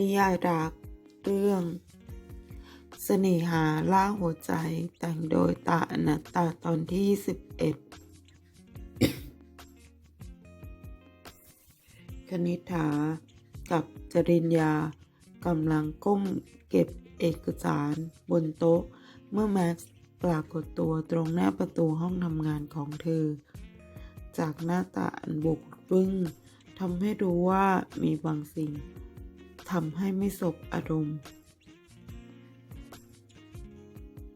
นิยายรัก เรื่อง เสน่หาล่าหัวใจ แต่งโดยตาอนัตตาตอนที่21คณิษฐากับจริญญากำลังก้มเก็บเอกสารบนโต๊ะ เมื่อแม็กซ์ปรากฏตัวตรงหน้าประตูห้องทำงานของเธอ จากหน้าตาอันบุกบึ้งทำให้รู้ว่ามีบางสิ่ง ทำให้ไม่สบอารมณ์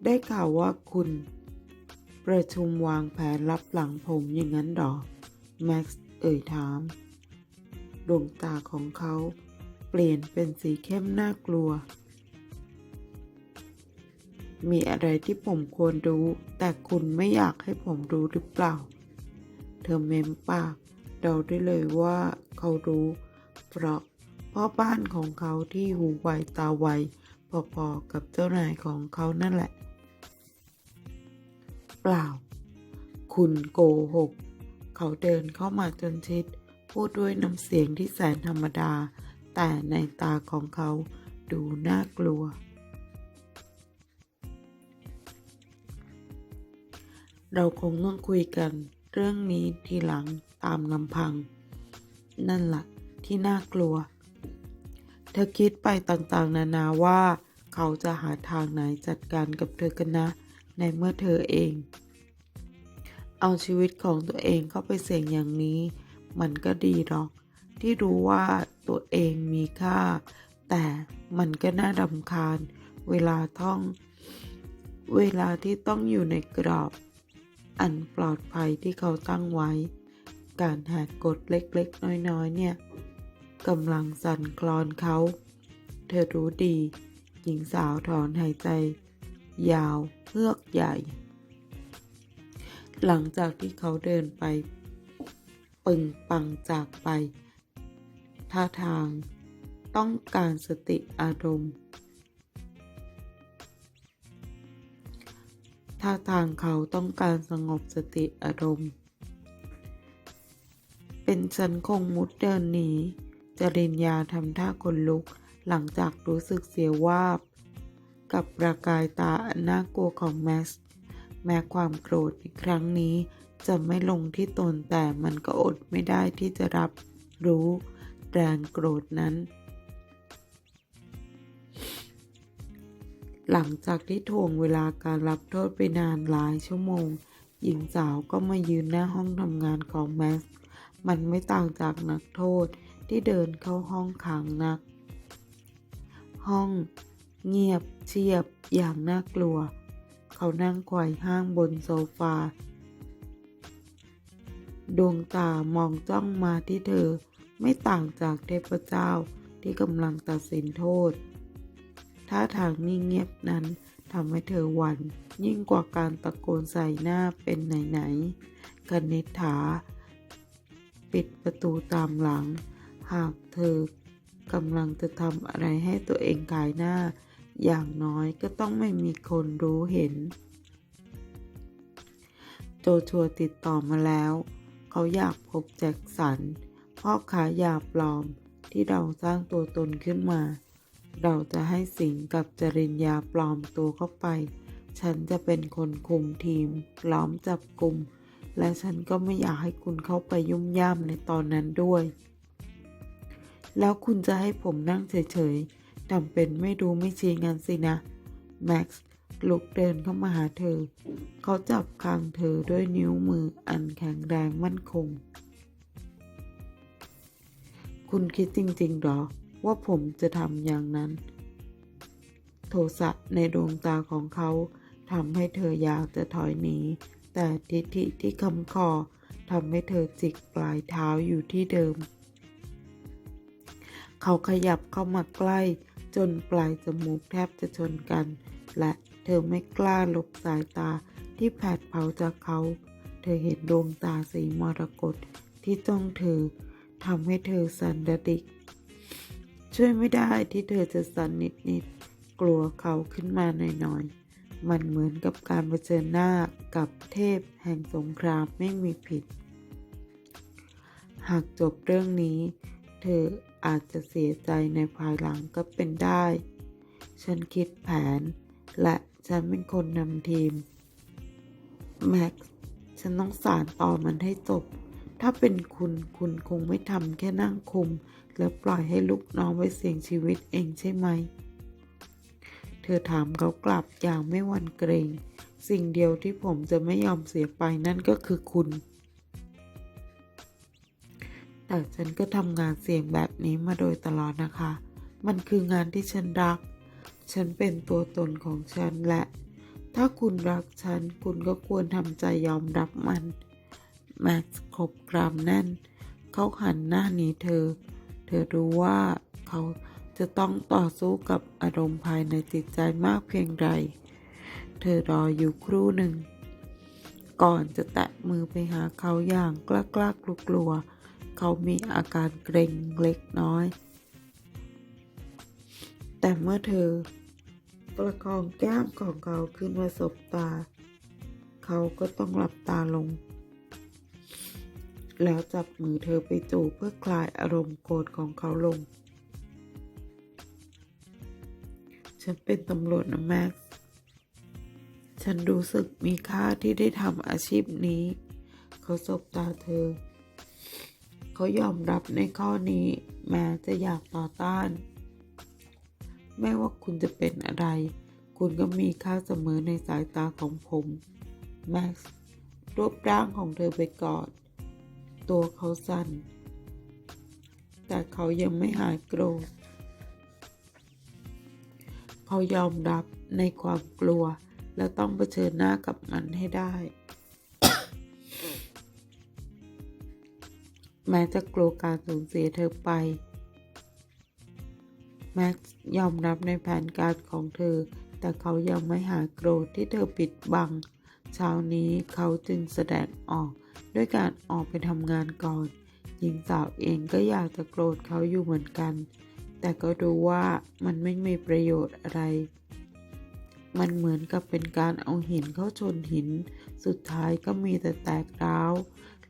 ได้ข่าวว่าคุณ ประชุมวางแผนรับหลังผมอย่างนั้นหรอ แม็กซ์เอ่ยถาม ดวงตาของเขาเปลี่ยนเป็นสีเข้มน่ากลัว มีอะไรที่ผมควรรู้ แต่คุณไม่อยากให้ผมรู้หรือเปล่า เธอเม้มปากเดาได้เลยว่าเขารู้ เพราะ พ่อบ้านของเขาที่หูไวตาไวพอๆกับเจ้านายของเขานั่นแหละ เปล่า คุณโกหก เขาเดินเข้ามาจนชิด พูดด้วยน้ำเสียงที่แสนธรรมดา แต่ในตาของเขาดูน่ากลัว เราคงต้องคุยกันเรื่องนี้ทีหลังตามลำพัง นั่นละ่ะที่น่ากลัว เธอคิดไปต่างๆ นานาว่า เขาจะหาทางไหนจัดการกับเธอกันนะ ในเมื่อเธอเอง เอาชีวิตของตัวเองเข้าไปเสี่ยงอย่างนี้ มันก็ดีหรอก ที่รู้ว่าตัวเองมีค่า แต่มันก็น่ารำคาญ เวลาท่อง เวลาที่ต้องอยู่ในกรอบ อันปลอดภัยที่เขาตั้งไว้ การแหกกฎเล็กๆ น้อยๆ เนี่ย กำลังสั่นคลอนเขา เธอรู้ดี หญิงสาวถอนหายใจ ยาวเฮือกใหญ่ หลังจากที่เขาเดินไป ปึงปังจากไป ท่าทางต้องการสติอารมณ์ท่าทางเขาต้องการสงบสติอารมณ์ เป็นฉันคงมุดเดินหนี จริญญาทำท่าคนลุก หลังจากรู้สึกเสียวาบ กับประกายตาอันน่ากลัวของแม็กซ์แม้ความโกรธในครั้งนี้จะไม่ลงที่ตนแต่มันก็อดไม่ได้ที่จะรับรู้แรงโกรธนั้น หลังจากที่ถ่วงเวลาการรับโทษไปนานหลายชั่วโมง หญิงสาวก็มายืนหน้าห้องทำงานของแม็กซ์มันไม่ต่างจากนักโทษ ที่เดินเข้าห้องขังนัก ห้องเงียบเชียบอย่างน่ากลัว เขานั่งไขว่ห้างบนโซฟา ดวงตามองจ้องมาที่เธอไม่ต่างจากเทพเจ้าที่กำลังตัดสินโทษท่าทางนิ่งเงียบนั้นทำให้เธอหวั่นยิ่งกว่าการตะโกนใส่หน้าเป็นไหนๆคณิษฐา ปิดประตูตามหลัง หากเธอกำลังจะทำอะไรให้ตัวเองกายหน้า อย่างน้อยก็ต้องไม่มีคนรู้เห็น โจชัวติดต่อมาแล้ว เขาอยากพบแจ็คสันพ่อค้ายาปลอมที่เราสร้างตัวตนขึ้นมา เราจะให้สิงกับจริญญาปลอมตัวเข้าไป ฉันจะเป็นคนคุมทีม ล้อมจับกลุ่มและฉันก็ไม่อยากให้คุณเข้าไปยุ่มย่ามในตอนนั้นด้วย แล้วคุณจะให้ผมนั่งเฉยๆทำเป็นไม่รู้ไม่ชี้งั้นสินะ แม็กซ์ลุกเดินเข้ามาหาเธอ เขาจับคางเธอด้วยนิ้วมืออันแข็งแรงมั่นคง คุณคิดจริงๆหรอ ว่าผมจะทำอย่างนั้น โทสะในดวงตาของเขาทำให้เธออยากจะถอยหนี แต่ทิฐิที่คำคอทำให้เธอจิกปลายเท้าอยู่ที่เดิม เขาขยับเข้ามาใกล้ จนปลายจมูกแทบจะชนกัน และเธอไม่กล้าหลบสายตาที่แผดเผาจากเขา เธอเห็นดวงตาสีมรกตที่จ้องเธอทำให้เธอสั่นระดิก ช่วยไม่ได้ที่เธอจะสั่นนิดๆ กลัวเขาขึ้นมาหน่อยๆ มันเหมือนกับการเผชิญหน้ากับเทพแห่งสงครามไม่มีผิด หากจบเรื่องนี้ เธอ อาจจะเสียใจในภายหลังก็เป็นได้ ฉันคิดแผน และฉันเป็นคนนำทีม แม็กซ์ฉันต้องสารต่อมันให้จบ ถ้าเป็นคุณคุณคงไม่ทำแค่นั่งคุม แล้วปล่อยให้ลูกน้องไปเสี่ยงชีวิตเองใช่ไหม เธอถามเขากลับอย่างไม่หวั่นเกรง สิ่งเดียวที่ผมจะไม่ยอมเสียไปนั่นก็คือคุณ แต่ฉันก็ทำงานเสี่ยงแบบนี้มาโดยตลอดนะคะ มันคืองานที่ฉันรัก ฉันเป็นตัวตนของฉันและ ถ้าคุณรักฉัน คุณก็ควรทำใจยอมรับมันแม็กซ์ขบกรามแน่น เขาหันหน้าหนีเธอ เธอรู้ว่าเขาจะต้องต่อสู้กับอารมณ์ภายในจิตใจมากเพียงใดเธอรออยู่ครู่หนึ่ง ก่อนจะแตะมือไปหาเขาอย่างกล้ากล้ากลัวกลัว เขามีอาการเกรงเล็กน้อย แต่เมื่อเธอ ประคองแก้มของเขาขึ้นมาสบตา เขาก็ต้องหลับตาลง แล้วจับมือเธอไปจูบเพื่อคลายอารมณ์โกรธของเขาลง ฉันเป็นตำรวจนะแม็กซ์ฉันรู้สึกมีค่าที่ได้ทำอาชีพนี้ เขาสบตาเธอ เขายอมรับในข้อนี้ แม้จะอยากต่อต้าน ไม่ว่าคุณจะเป็นอะไร คุณก็มีค่าเสมอในสายตาของผมแม็กซ์รวบร่างของเธอไปกอด ตัวเขาสั่น แต่เขายังไม่หายโกรธเขายอมรับในความกลัวและต้องเผชิญหน้ากับมันให้ได้ แม้จะกลัวการสูญเสียเธอไป แม็กยอมรับในแผนการของเธอ แต่เขายังไม่หายโกรธที่เธอปิดบัง เช้านี้เขาจึงแสดงออกด้วยการออกไปทำงานก่อน หญิงสาวเองก็อยากจะโกรธเขาอยู่เหมือนกัน แต่ก็ดูว่ามันไม่มีประโยชน์อะไร มันเหมือนกับเป็นการเอาหินเข้าชนหิน สุดท้ายก็มีแต่แตกร้าว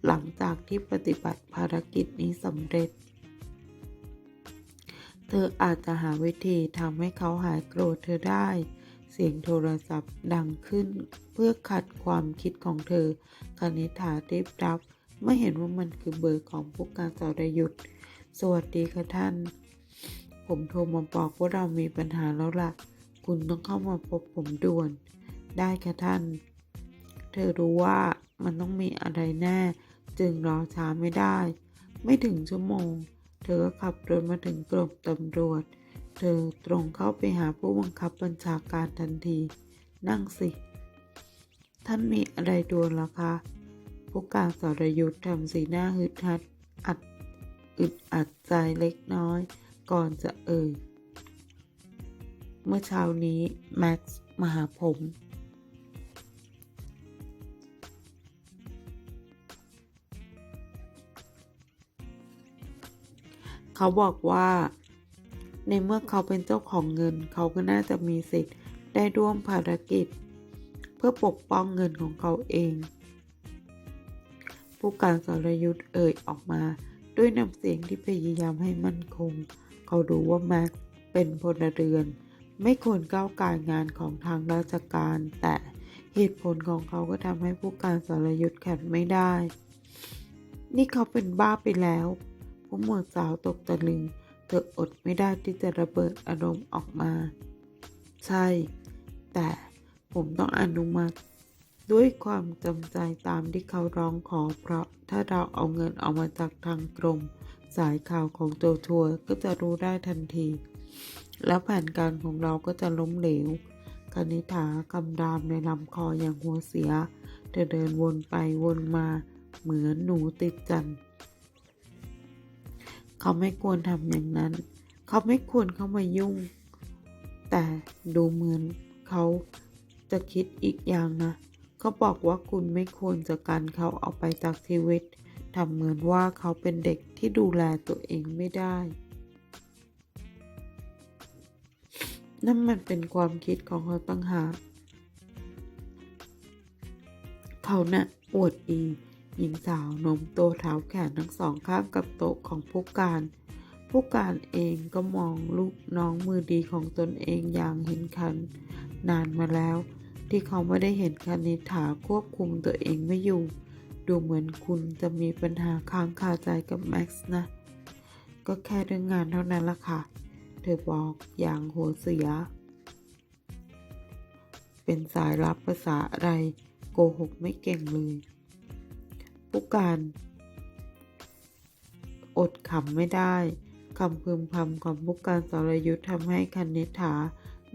หลังจากที่ปฏิบัติภารกิจนี้สำเร็จ เธออาจจะหาวิธีทำให้เขาหายโกรธเธอได้ เสียงโทรศัพท์ดังขึ้นเพื่อขัดความคิดของเธอคณิษฐารีบรับไม่เห็นว่ามันคือเบอร์ของผู้การสรยุทธ์สวัสดีค่ะท่าน ผมโทรมาบอกว่าเรามีปัญหาแล้วล่ะ คุณต้องเข้ามาพบผมด่วน ได้ค่ะท่าน เธอรู้ว่ามันต้องมีอะไรแน่ จึงรอช้าไม่ได้ ไม่ถึงชั่วโมง เธอก็ขับรถมาถึงกรมตำรวจ เธอตรงเข้าไปหาผู้บังคับบัญชาการทันที นั่งสิ ท่านมีอะไรด่วนหรอคะผู้การสรยุทธ์ทำสีหน้าฮึดฮัดอัดอึดอัดใจเล็กน้อย ก่อนจะเอ่ย เมื่อเช้านี้ แม็กซ์มาหาผม เขาบอกว่า ในเมื่อเขาเป็นเจ้าของเงิน เขาก็น่าจะมีสิทธิ์ได้ร่วมภารกิจ เพื่อปกป้องเงินของเขาเอง ผู้การสรยุทธ์เอ่ยออกมาด้วยน้ำเสียงที่พยายามให้มั่นคง เขารู้ว่าแม็กเป็นพลเรือน ไม่ควรก้าวก่ายงานของทางราชการ แต่เหตุผลของเขาก็ทำให้ผู้การสรยุทธ์ขัดไม่ได้ นี่เขาเป็นบ้าไปแล้ว ผู้หมวดสาวตกตะลึง เธออดไม่ได้ที่จะระเบิดอารมณ์ออกมา ใช่ แต่ผมต้องอนุมัติ ด้วยความจำใจตามที่เขาร้องขอ เพราะถ้าเราเอาเงินออกมาจากทางกรม สายข่าวของโจชัวก็จะรู้ได้ทันที แล้วแผนการของเราก็จะล้มเหลวคณิฐากำรามในลำคออย่างหัวเสีย เธอเดินวนไปวนมา เหมือนหนูติดจันทร์ เขาไม่ควรทำอย่างนั้น เขาไม่ควรเข้ามายุ่ง แต่ดูเหมือนเขาจะคิดอีกอย่างนะ เขาบอกว่าคุณไม่ควรจะกันเขาออกไปจากชีวิตทำเหมือนว่าเขาเป็นเด็กที่ดูแลตัวเองไม่ได้ นั่นมันเป็นความคิดของเขาตั้งหาก เขาน่ะอวดดี หญิงสาวโน้มตัวเท้าแขนทั้งสองข้างกับโต๊ะของผู้การ ผู้การเองก็มองลูกน้องมือดีของตนเองอย่างเห็นคัน นานมาแล้ว ที่เขาไม่ได้เห็นคณิฐาควบคุมตัวเองไม่อยู่ ดูเหมือนคุณจะมีปัญหาค้างคาใจกับแม็กซ์นะ ก็แค่เรื่องงานเท่านั้นละค่ะ เธอบอกอย่างหัวเสีย เป็นสายลับภาษาอะไรโกหกไม่เก่งเลย ผู้การ อดขำไม่ได้คำพึมพำของผู้การสรยุทธ์ทำให้คณิษฐา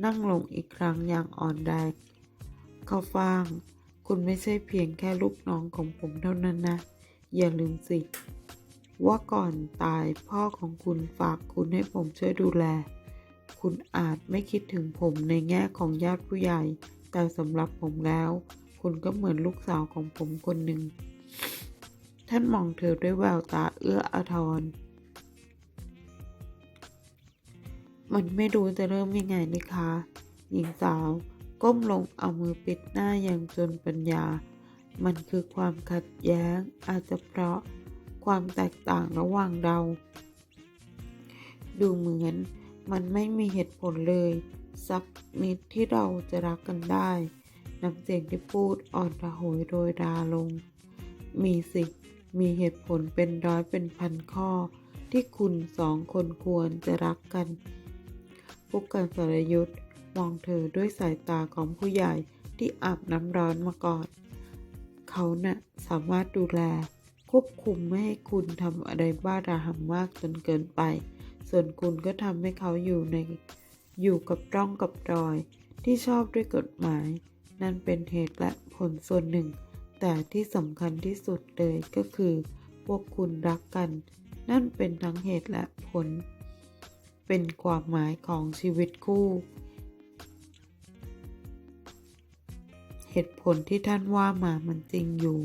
นั่งลงอีกครั้งอย่างอ่อนแรงเข้าฟ่าง คุณไม่ใช่เพียงแค่ลูกน้องของผมเท่านั้นนะ อย่าลืมสิ ว่าก่อนตายพ่อของคุณฝากคุณให้ผมช่วยดูแล คุณอาจไม่คิดถึงผมในแง่ของญาติผู้ใหญ่ แต่สำหรับผมแล้ว คุณก็เหมือนลูกสาวของผมคนหนึ่ง ท่านมองเธอด้วยแววตาเอื้ออาทร มันไม่รู้จะเริ่มยังไงนี่คะ หญิงสาวก้มลงเอามือปิดหน้าอย่างจนปัญญา มันคือความขัดแย้งอาจจะเพราะความแตกต่างระหว่างเรา ดูเหมือนมันไม่มีเหตุผลเลยสักนิดที่เราจะรักกันได้ น้ำเสียงที่พูดอ่อนระหยโดยราลง มีสิ มีเหตุผลเป็นร้อยเป็นพันข้อ ที่คุณสองคนควรจะรักกันผู้การสรยุทธ์มองเธอด้วยสายตาของผู้ใหญ่ที่อาบน้ำร้อนมาก่อน เขานะ่ะสามารถดูแล ควบคุมไม่ให้คุณทำอะไรบ้าระห่ำมากจนเกินไป ส่วนคุณก็ทำให้เขาอยู่ใน อยู่กับร่องกับรอย ที่ชอบด้วยกฎหมาย นั่นเป็นเหตุและผลส่วนหนึ่ง แต่ที่สำคัญที่สุดเลยก็คือ พวกคุณรักกัน นั่นเป็นทั้งเหตุและผล เป็นความหมายของชีวิตคู่ เหตุผลที่ท่านว่ามามันจริงอยู่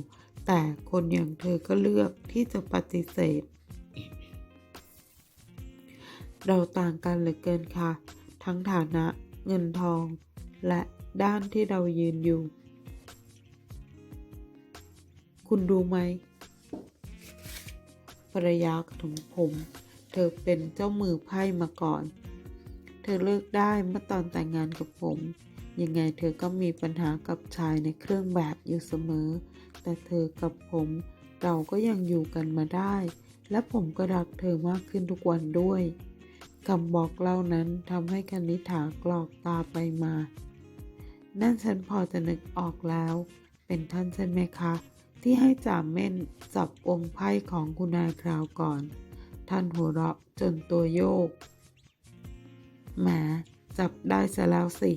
แต่คนอย่างเธอก็เลือกที่จะปฏิเสธ เราต่างกันเหลือเกินค่ะ ทั้งฐานะ เงินทอง และด้านที่เรายืนอยู่ คุณรู้ไหมภรรยาของผม เธอเป็นเจ้ามือไพ่มาก่อน เธอเลิกได้เมื่อตอนแต่งงานกับผม ยังไงเธอก็มีปัญหากับชายในเครื่องแบบอยู่เสมอ แต่เธอกับผมเราก็ยังอยู่กันมาได้ และผมก็รักเธอมากขึ้นทุกวันด้วยคำบอกเล่านั้นทำให้คณิฐากรอกตาไปมา นั่นฉันพอจะนึกออกแล้ว เป็นท่านใช่ไหมคะ ที่ให้จ่าเม่นจับองค์ไพ่ของคุณนายคราวก่อน ท่านหัวเราะจนตัวโยกแหมจับได้ซะแล้วสิ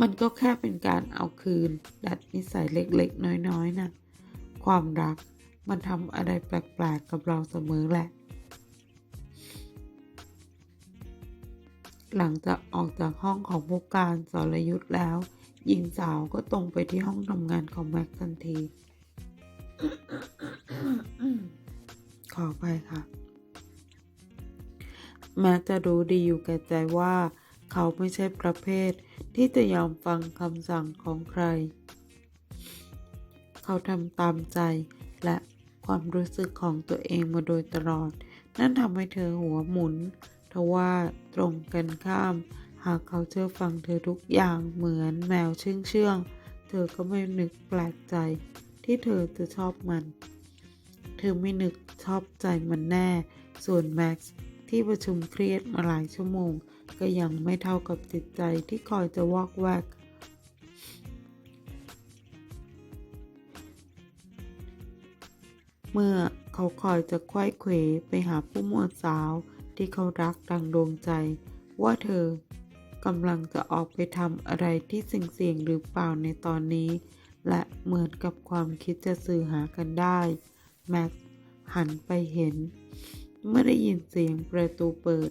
มันก็แค่เป็นการเอาคืน ดัดนิสัยเล็กๆ น้อยๆนะ่ะ ความรักมันทำอะไรแปลกๆ กับเราเสมอแหละ หลังจากออกจากห้องของผู้การสรยุทธ์แล้ว หญิงสาวก็ตรงไปที่ห้องทำงานของแม็กทันที ขอไปค่ะ แม้จะรู้ดีอยู่แก่ใจว่า เขาไม่ใช่ประเภทที่จะยอมฟังคำสั่งของใคร เขาทำตามใจและความรู้สึกของตัวเองมาโดยตลอด นั่นทำให้เธอหัวหมุนทว่าตรงกันข้าม หากเขาเชื่อฟังเธอทุกอย่างเหมือนแมวเชื่องเชื่องเธอก็ไม่นึกแปลกใจที่เธอจะชอบมัน เธอไม่นึกชอบใจมันแน่ ส่วนแม็กซ์ที่ประชุมเครียดมาหลายชั่วโมง ก็ยังไม่เท่ากับจิตใจที่คอยจะวอกแวก เมื่อเขาคอยจะควยเขวไปหาผู้หมวดสาวที่เขารักดังดวงใจ ว่าเธอ กำลังจะออกไปทำอะไรที่เสี่ยงๆหรือเปล่าในตอนนี้ และเหมือนกับความคิดจะสื่อหากันได้ แม็กซ์หันไปเห็น เมื่อได้ยินเสียงประตูเปิด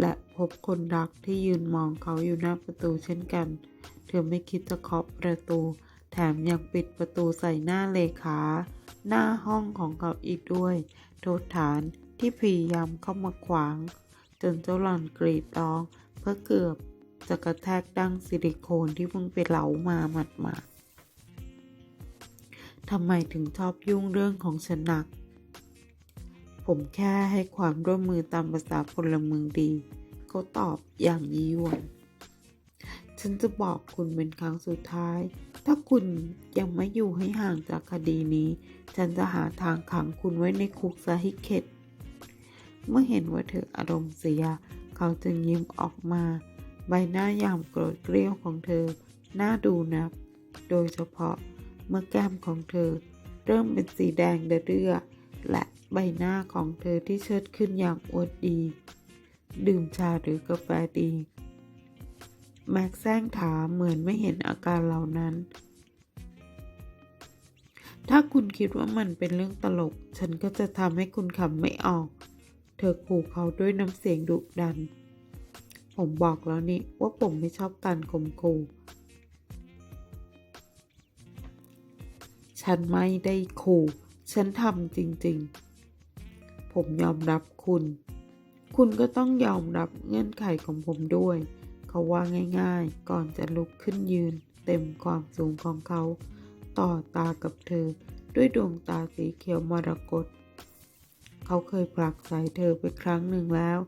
และพบคนรักที่ยืนมองเขาอยู่หน้าประตูเช่นกัน เธอไม่คิดจะเคาะประตู แถมยังปิดประตูใส่หน้าเลขา หน้าห้องของเขาอีกด้วย โทษฐานที่พยายามเข้ามาขวาง จนเจ้าหล่อนกรีดร้อง เพื่อเกือบจะกระแทกดั้งซิลิโคนที่เพิ่งไปเหลามาหมัดมาทำไมถึงชอบยุ่งเรื่องของฉันนัก ผมแค่ให้ความร่วมมือตามภาษาพลเมืองดี เขาตอบอย่างยียวน ฉันจะบอกคุณเป็นครั้งสุดท้าย ถ้าคุณยังไม่อยู่ให้ห่างจากคดีนี้ ฉันจะหาทางขังคุณไว้ในคุกซะให้เข็ด เมื่อเห็นว่าเธออารมณ์เสีย เขาจึงยิ้มออกมา ใบหน้ายามโกรธเกรี้ยวของเธอ น่าดูนักโดยเฉพาะเมื่อแก้มของเธอ เริ่มเป็นสีแดงเดือดและใบหน้าของเธอที่เชิดขึ้นอย่างอวดดี ดื่มชาหรือกาแฟดี แม็กแซงถามเหมือนไม่เห็นอาการเหล่านั้น ถ้าคุณคิดว่ามันเป็นเรื่องตลก ฉันก็จะทำให้คุณขำไม่ออก เธอขู่เขาด้วยน้ำเสียงดุดัน ผมบอกแล้วนี่ว่าผมไม่ชอบการข่มขู่ฉันไม่ได้ขู่ ฉันทำจริงๆ ผมยอมรับคุณ คุณก็ต้องยอมรับเงื่อนไขของผมด้วย เขาว่าง่ายๆ ก่อนจะลุกขึ้นยืน เต็มความสูงของเขา ต่อตากับเธอ ด้วยดวงตาสีเขียวมรกต เขาเคยผลักใส่เธอไปครั้งหนึ่งแล้ว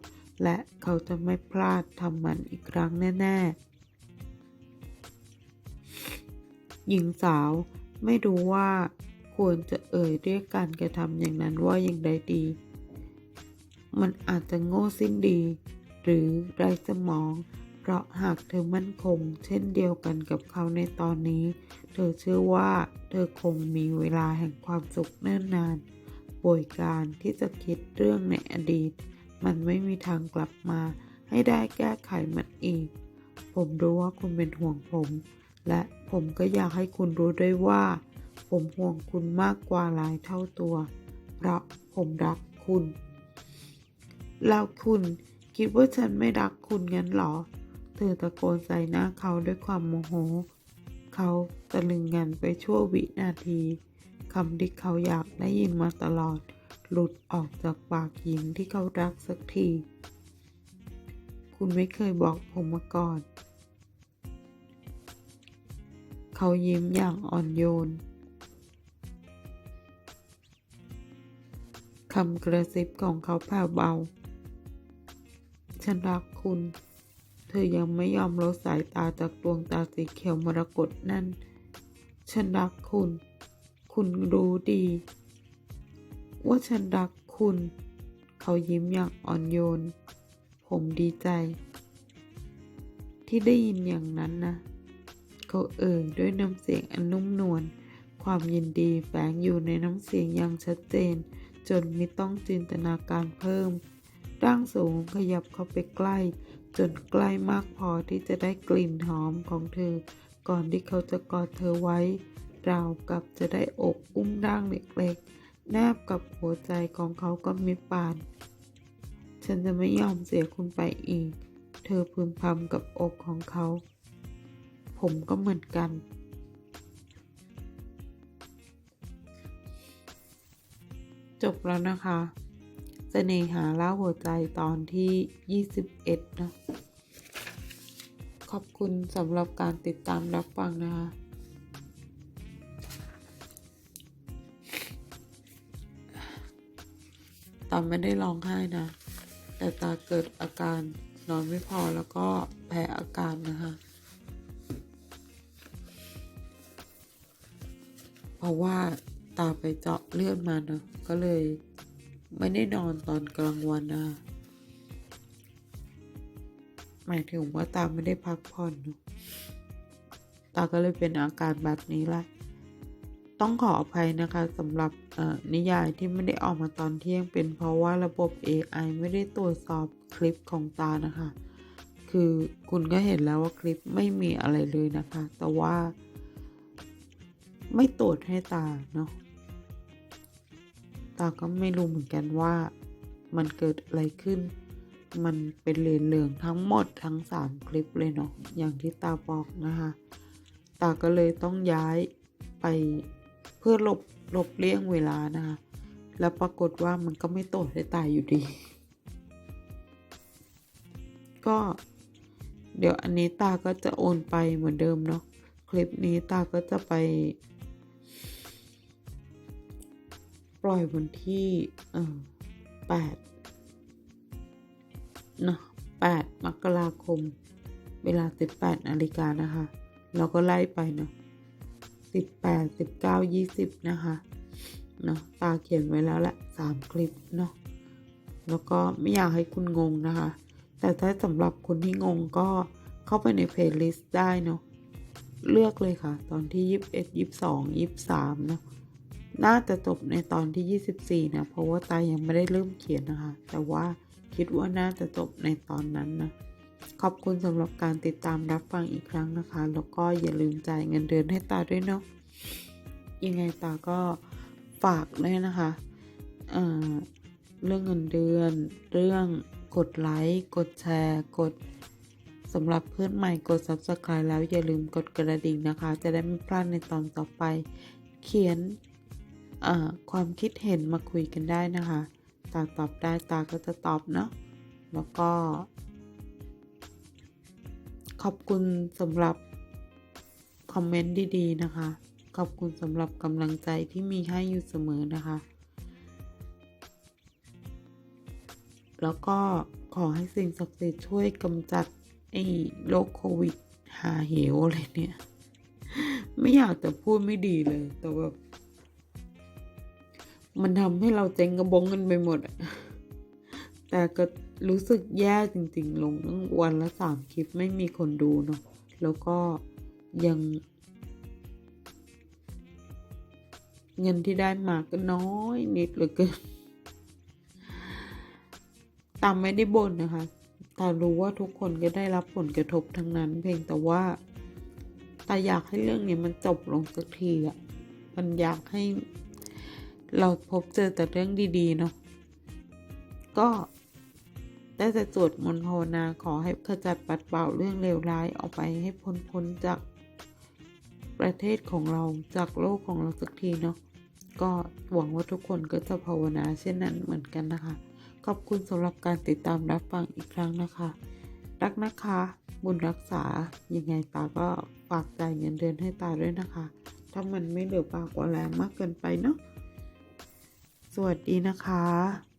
และเขาจะไม่พลาดทำมันอีกครั้งแน่ ๆ หญิงสาวไม่รู้ว่าควรจะเอ่ยเรียกการกระทำอย่างนั้นว่าอย่างใดดี มันอาจจะโง่สิ้นดี หรือไร้สมอง เพราะหากเธอมั่นคง เช่นเดียวกันกับเขาในตอนนี้ เธอเชื่อว่าเธอคงมีเวลาแห่งความสุขเนิ่นนาน ป่วยการที่จะคิดเรื่องในอดีต มันไม่มีทางกลับมาให้ได้แก้ไขมันอีก ผมรู้ว่าคุณเป็นห่วงผม และผมก็อยากให้คุณรู้ด้วยว่า ผมห่วงคุณมากกว่าหลายเท่าตัว เพราะผมรักคุณ แล้วคุณคิดว่าฉันไม่รักคุณงั้นเหรอ เธอตะโกนใส่หน้าเขาด้วยความโมโห เขาตะลึงงันไปชั่ววินาที คำที่เขาอยากได้ยินมาตลอด หลุดออกจากปากหญิงที่เขารักสักที คุณไม่เคยบอกผมมาก่อน เขายิ้มอย่างอ่อนโยนคำกระซิบของเขาแผ่วเบา ฉันรักคุณ เธอยังไม่ยอมลดสายตาจากดวงตาสีเขียวมรกตนั่น ฉันรักคุณ คุณรู้ดี ว่าฉันรักคุณ เขายิ้มอย่างอ่อนโยน ผมดีใจ ที่ได้ยินอย่างนั้นนะ เขาเอ่ยด้วยน้ำเสียงอันนุ่มนวลความยินดีแฝงอยู่ในน้ำเสียงอย่างชัดเจน จนไม่ต้องจินตนาการเพิ่ม ร่างสูงขยับเข้าไปใกล้ จนใกล้มากพอที่จะได้กลิ่นหอมของเธอ ก่อนที่เขาจะกอดเธอไว้ ราวกับจะได้อกอุ้มร่างเล็กๆ แนบกับหัวใจของเขาก็มิปาน ฉันจะไม่ยอมเสียคุณไปอีก เธอพึมพำกับอกของเขา ผมก็เหมือนกัน จบแล้วนะคะเสน่หาล่าหัวใจตอนที่ 21 นะ ขอบคุณสำหรับการติดตามรับฟังนะคะ ตาไม่ได้ร้องไห้นะ แต่ตาเกิดอาการนอนไม่พอแล้วก็แพ้อาการนะคะ เพราะว่าตาไปเจาะเลือดมาเนะก็เลยไม่ได้นอนตอนกลางวันนะ หมายถึงว่าตาไม่ได้พักผ่อน ตาก็เลยเป็นอาการแบบนี้แหละ ต้องขออภัยนะคะสำหรับนิยายที่ไม่ได้ออกมาตอนเที่ยงเป็นเพราะว่าระบบ AI ไม่ได้ตรวจสอบคลิปของตานะคะ คือคุณก็เห็นแล้วว่าคลิปไม่มีอะไรเลยนะคะ แต่ว่า ไม่ตรวจให้ตาเนาะตาก็ไม่รู้เหมือนกันว่ามันเกิดอะไรขึ้น มันเป็นเหลืองเหลืองทั้งหมดทั้งสามคลิปเลยเนาะอย่างที่ตาบอกนะคะ ตาก็เลยต้องย้ายไป เพื่อหลบหลบเลี่ยงเวลานะคะ แล้วปรากฏว่ามันก็ไม่ตรวจให้ตายอยู่ดี ก็ เดี๋ยวอันนี้ตาก็จะโอนไปเหมือนเดิมเนาะ คลิปนี้ตาก็จะไป ปล่อยวันที่เออเนาะ8มกราคม เวลา18นาฬิกานะคะ เราก็ไล่ไปเนาะ 18 19 20นะคะเนาะตาเขียนไว้แล้วแหละสามคลิปเนาะแล้วก็ไม่อยากให้คุณงงนะคะ แต่ถ้าสำหรับคนที่งงก็เข้าไปในเพลย์ลิสต์ได้เนาะเลือกเลยค่ะ ตอนที่21 22 23เอ็ดองยี่สิบสามเนาะน่าจะจบในตอนที่24นะ เพราะว่าตายังไม่ได้เริ่มเขียนนะคะ แต่ว่าคิดว่าน่าจะจบในตอนนั้นนะ ขอบคุณสำหรับการติดตามรับฟังอีกครั้งนะคะ แล้วก็อย่าลืมจ่ายเงินเดือนให้ตาด้วยเนาะยังไงตาก็ฝากด้วยนะคะเเรื่องเงินเดือน เรื่องกดไลค์กดแชร์ กดสำหรับเพื่อนใหม่กด subscribe แล้วอย่าลืมกดกระดิ่งนะคะ จะได้ไม่พลาดในตอนต่อไป เขียนความคิดเห็นมาคุยกันได้นะคะ ตาตอบได้ตาก็จะตอบเนาะแล้วก็ ขอบคุณสำหรับคอมเมนต์ดีๆนะคะ ขอบคุณสำหรับกำลังใจที่มีให้อยู่เสมอนะคะ แล้วก็ขอให้สิ่งศักดิ์สิทธิ์ช่วยกำจัดไอ้โรคโควิดหาเหวอะไรเนี่ย ไม่อยากจะพูดไม่ดีเลย แต่แบบมันทำให้เราเจ๊งกระบงกันไปหมด แต่ก็รู้สึกแย่จริงๆ ลงตั้งวันละสามคลิปไม่มีคนดูเนาะแล้วก็ยัง เงินที่ได้มาก็น้อยนิดเหลือเกินตามไม่ได้บ่นนะคะแต่รู้ว่าทุกคนก็ได้รับผลกระทบทั้งนั้น เพียงแต่ว่าแต่อยากให้เรื่องนี้มันจบลงสักทีอะมันอยากให้เราพบเจอแต่เรื่องดีๆเนาะก็ ได้แต่สวดมนต์ภาวนาขอให้ขจัดปัดเป่าเรื่องเลวร้ายออกไปให้พ้นพ้นจากประเทศของเราจากโลกของเราสักทีเนาะก็หวังว่าทุกคนก็จะภาวนาเช่นนั้นเหมือนกันนะคะ ขอบคุณสำหรับการติดตามรับฟังอีกครั้งนะคะ รักนะคะ บุญรักษา ยังไงตาก็ฝากจ่ายเงินเดือนให้ตาด้วยนะคะ ถ้ามันไม่เหลือปากกว่าแรงมากเกินไปเนาะสวัสดีนะคะ